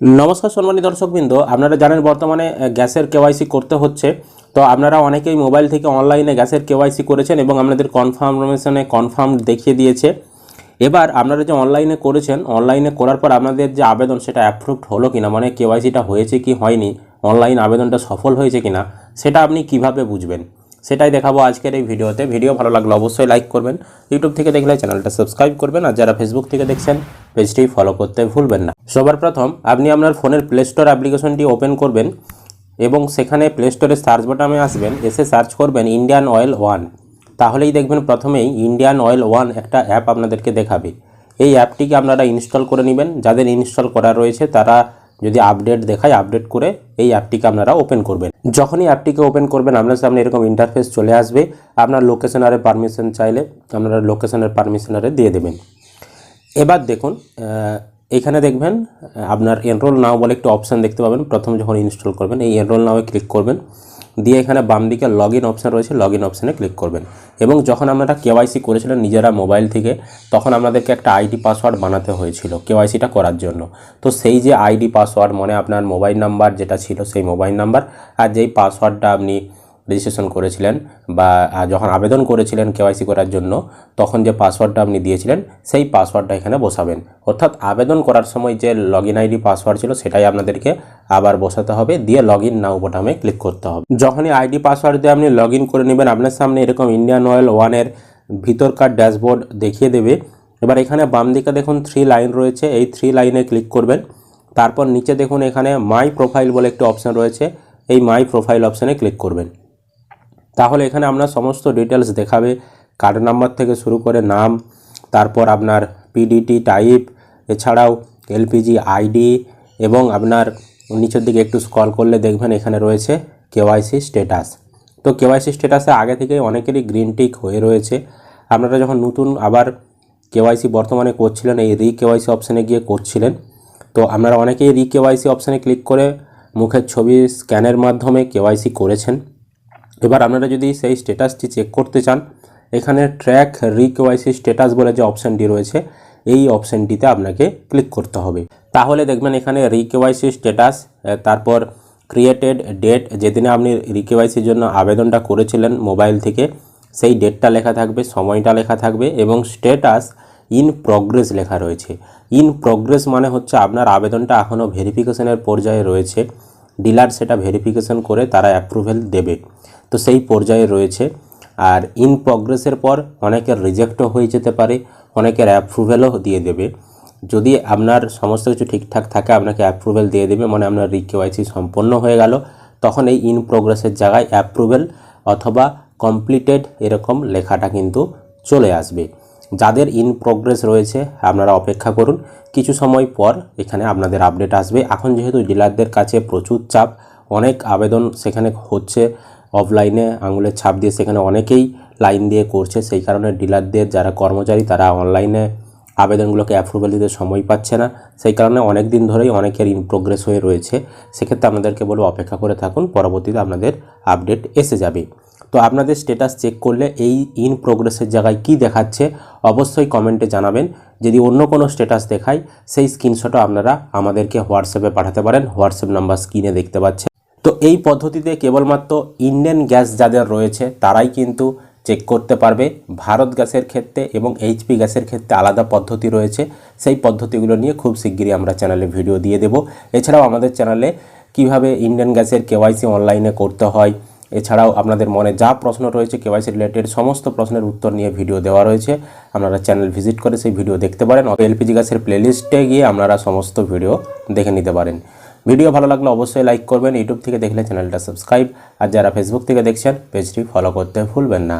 নমস্কার সম্মানী দর্শকবৃন্দ, আপনারা জানেন বর্তমানে গ্যাসের কেওয়াইসি করতে হচ্ছে। তো আপনারা অনেকেই মোবাইল থেকে অনলাইনে গ্যাসের কেওয়াইসি করেছেন এবং আপনাদের কনফার্মেশনে কনফার্ম দেখিয়ে দিয়েছে। এবার আপনারা যে অনলাইনে করেছেন, অনলাইনে করার পর আপনাদের যে আবেদন, সেটা অ্যাপ্রুভড হলো কিনা? মানে কেওয়াইসিটা হয়েছে কি হয়নি? অনলাইন আবেদনটা সফল হয়েছে কিনা? সেটা আপনি কীভাবে বুঝবেন? সেটাই দেখাবো আজকের এই ভিডিওতে। ভিডিও ভালো লাগলে অবশ্যই লাইক করবেন। ইউটিউব থেকে দেখলে চ্যানেলটা সাবস্ক্রাইব করবেন আর যারা ফেসবুক থেকে দেখছেন পেজটি ফলো করতে ভুলবেন না। সবার প্রথম, আপনি আপনার ফোনের প্লে স্টোর অ্যাপ্লিকেশনটি ওপেন করবেন এবং সেখানে প্লে স্টোরে সার্চ বাটনে আসবেন, এসে সার্চ করবেন ইন্ডিয়ান অয়েল ওয়ান তাহলেই দেখবেন প্রথমেই ইন্ডিয়ান অয়েল ওয়ান একটা অ্যাপ আপনাদেরকে দেখাবে। এই অ্যাপটিকে আপনারা ইনস্টল করে নেবেন। যাদের ইনস্টল করা রয়েছে তারা যদি আপডেট দেখায় আপডেট করে এই অ্যাপটিকে আপনারা ওপেন করবেন। যখনই অ্যাপটিকে ওপেন করবেন, আপনার সামনে এরকম ইন্টারফেস চলে আসবে। আপনার লোকেশনারে পারমিশন চাইলে আপনারা লোকেশনের পারমিশনারে দিয়ে দেবেন। এবার দেখুন এখানে দেখবেন, আপনার এনরোল নাও বলে একটি অপশান দেখতে পাবেন। প্রথম যখন ইনস্টল করবেন, এই এনরোল নাওয়ে ক্লিক করবেন। দিয়ে এখানে বাম দিকে লগ ইন অপশান রয়েছে লগ ইন অপশানে ক্লিক করবেন। এবং যখন আপনারা কেওয়াইসি করেছিলেন নিজেরা মোবাইল থেকে, তখন আপনাদেরকে একটা আইডি পাসওয়ার্ড বানাতে হয়েছিল কেওয়াইসিটা করার জন্য। তো সেই যে আইডি পাসওয়ার্ড মানে আপনার মোবাইল নাম্বার যেটা ছিল সেই মোবাইল নাম্বার আর যেই পাসওয়ার্ডটা আপনি রেজিস্ট্রেশন করেছিলেন বা যখন আবেদন করেছিলেন কেওয়াইসি করার জন্য, তখন যে পাসওয়ার্ডটা আপনি দিয়েছিলেন, সেই পাসওয়ার্ডটা এখানে বসাবেন। অর্থাৎ আবেদন করার সময় যে লগ ইন আইডি পাসওয়ার্ড ছিল, সেটাই আপনাদেরকে আবার বসাতে হবে। দিয়ে লগ ইন নাও বোটামে ক্লিক করতে হবে। যখনই আইডি পাসওয়ার্ড দিয়ে আপনি লগ ইন করে নেবেন, আপনার সামনে এরকম ইন্ডিয়ান অয়েল ওয়ানের ভিতরকার ড্যাশবোর্ড দেখিয়ে দেবে। এবার এখানে বাম দিকে দেখুন থ্রি লাইন রয়েছে। এই থ্রি লাইনে ক্লিক করবেন। তারপর নিচে দেখুন এখানে মাই প্রোফাইল বলে একটি অপশান রয়েছে। এই মাই প্রোফাইল অপশানে ক্লিক করবেন। তাহলে এখানে আপনার সমস্ত ডিটেলস দেখাবে। কার্ড নাম্বার থেকে শুরু করে নাম, তারপর আপনার পিডিটি টাইপ এছাড়াও এলপিজি আইডি এবং আপনার নিচের দিকে একটু স্ক্রল করলে দেখবেন এখানে রয়েছে কেওয়াইসি স্ট্যাটাস তো কেওয়াইসি স্ট্যাটাসে আগে থেকে অনেকেরই গ্রিন টিক হয়ে রয়েছে। আপনারা যখন নতুন আবার কেওয়াইসি বর্তমানে করছিলেন, এই রি কেওয়াইসি অপশানে গিয়ে করছিলেন, তো আপনারা অনেকেই রি কেওয়াইসি অপশানে ক্লিক করে মুখের ছবি স্ক্যানের মাধ্যমে কেওয়াইসি করেছেন। এবার আপনারা যদি সেই স্ট্যাটাসটি চেক করতে চান, এখানে ট্র্যাক রিকেওয়াইসি স্ট্যাটাস বলে যে অপশানটি রয়েছে, এই অপশানটিতে আপনাকে ক্লিক করতে হবে। তাহলে দেখবেন এখানে রিকেওয়াইসি স্ট্যাটাস তারপর ক্রিয়েটেড ডেট যেদিনে আপনি রিকেওয়াইসির জন্য আবেদনটা করেছিলেন মোবাইল থেকে, সেই ডেটটা লেখা থাকবে, সময়টা লেখা থাকবে এবং স্ট্যাটাস ইন প্রগ্রেস লেখা রয়েছে। ইন প্রগ্রেস মানে হচ্ছে আপনার আবেদনটা এখনও ভেরিফিকেশনের পর্যায়ে রয়েছে ডিলার সেটা ভেরিফিকেশন করে তারা অ্যাপ্রুভেল দেবে। তো সেই পর্যায়ে রয়েছে। আর ইন প্রগ্রেসের পর অনেকের রিজেক্টও হয়ে যেতে পারে, অনেকের অ্যাপ্রুভেলও দিয়ে দেবে। যদি আপনার সমস্ত কিছু ঠিকঠাক থাকে, আপনাকে অ্যাপ্রুভেল দিয়ে দেবে মানে আপনার রিকেওয়াইসি সম্পন্ন হয়ে গেল, তখন এই ইন প্রগ্রেসের জায়গায় অ্যাপ্রুভেল অথবা কমপ্লিটেড এরকম লেখাটা কিন্তু চলে আসবে। যাদের ইন প্রগ্রেস রয়েছে, আপনারা অপেক্ষা করুন। কিছু সময় পর এখানে আপনাদের আপডেট আসবে। এখন যেহেতু ডিলারদের কাছে প্রচুর চাপ, অনেক আবেদন সেখানে হচ্ছে। অফলাইনে আঙুলের ছাপ দিয়ে সেখানে অনেকেই লাইন দিয়ে করছে। সেই কারণে ডিলারদের যারা কর্মচারী, তারা অনলাইনে আবেদনগুলোকে অ্যাপ্রুভাল দিতে সময় পাচ্ছে না। সেই কারণে অনেক দিন ধরেই অনেকের ইন প্রোগ্রেস হয়ে রয়েছে। সেক্ষেত্রে আপনাদেরকে বলব, অপেক্ষা করে থাকুন, পরবর্তীতে আপনাদের আপডেট এসে যাবে। তো আপনাদের স্ট্যাটাস চেক করলে এই ইন প্রোগ্রেসের জায়গায় কি দেখাচ্ছে, অবশ্যই কমেন্টে জানাবেন। যদি অন্য কোনো স্ট্যাটাস দেখায়, সেই স্ক্রিনশটও আপনারা আমাদেরকে হোয়াটসঅ্যাপে পাঠাতে পারেন। হোয়াটসঅ্যাপ নাম্বার স্ক্রিনে দেখতে পাচ্ছেন। তো এই পদ্ধতিতে কেবলমাত্র ইন্ডিয়ান গ্যাস যাদের রয়েছে, তারাই কিন্তু চেক করতে পারবে। ভারত গ্যাসের ক্ষেত্রে এবং এইচপি গ্যাসের ক্ষেত্রে আলাদা পদ্ধতি রয়েছে। সেই পদ্ধতিগুলো নিয়ে খুব শিগগিরই আমরা চ্যানেলে ভিডিও দিয়ে দেব। এছাড়াও আমাদের চ্যানেলে কীভাবে ইন্ডিয়ান গ্যাসের কেওয়াইসি অনলাইনে করতে হয়, এছাড়াও আপনাদের মনে যা প্রশ্ন রয়েছে কেওয়াইসি রিলেটেড সমস্ত প্রশ্নের উত্তর নিয়ে ভিডিও দেওয়া রয়েছে। আপনারা চ্যানেল ভিজিট করে সেই ভিডিও দেখতে পারেন। এলপিজি গ্যাসের প্লেলিস্টে গিয়ে আপনারা সমস্ত ভিডিও দেখে নিতে পারেন। ভিডিও ভালো লাগলে অবশ্যই লাইক করবেন ইউটিউব থেকে দেখলে চ্যানেলটা সাবস্ক্রাইব আর যারা ফেসবুক থেকে দেখছেন পেজটি ফলো করতে ভুলবেন না।